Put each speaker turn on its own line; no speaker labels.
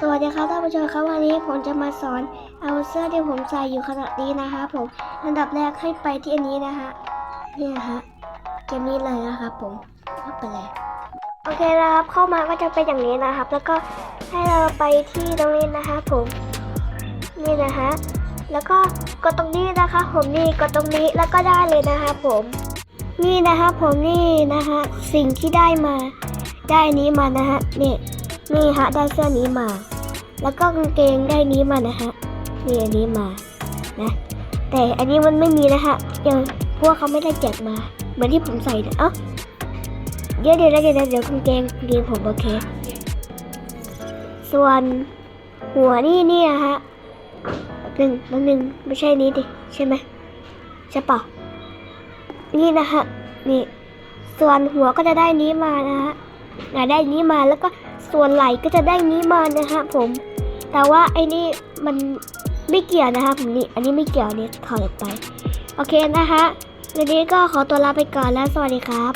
สวัสดีครับท่านผู้ชมครับวันนี้ผมจะมาสอนเอาเสื้อที่ผมใส่อยู่ขณะนี้นะคะผมอันดับแรกให้ไปที่อันนี้นะฮะนี่นะฮะเกมนี้เลยนะครับผมเข้าไปเลยโอเคนะครับเข้ามาก็จะเป็นอย่างนี้นะครับ แล้วก็ให้เราไปที่ตรงนี้นะคะผมนี่นะฮะแล้วก็กดตรงนี้นะคะ ผมนี่กดตรงนี้แล้วก็ได้เลยนะคะผมนี่นะคะผมนี่นะคะสิ่งที่ได้มาได้นี้มานะฮะนี่ นี่ฮะได้เสื้อนี้มา แล้วก็กางเกงได้นี้มานะฮะนี่อันนี้มานะแต่อันนี้มันไม่มีนะฮะเดี๋ยวพวกเขาไม่ได้แจกมา เหมือนที่ผมใส่นี่ยเอ้าเดี๋ยวเดี๋ยวเดี๋ยวเดี๋ยวกางเกงกางเกงผมโอเค ส่วนหัวนี่นี่นะฮะหนึ่งแป๊บนึงไม่ใช่นี้ดิใช่ไหมใช่ปะนี่นะฮะนี่ส่วนหัวก็จะได้นี้มานะฮะอ่าได้นี้มาแล้วก็ ส่วนไหล่ก็จะได้นี้มานะคะผม แต่ว่าไอ้นี่มันไม่เกี่ยวนะคะผมนี่อันนี้ไม่เกี่ยวเนี่ยถอดออกไป โอเคนะคะวันนี้ก็ขอตัวลาไปก่อนแล้วสวัสดีครับ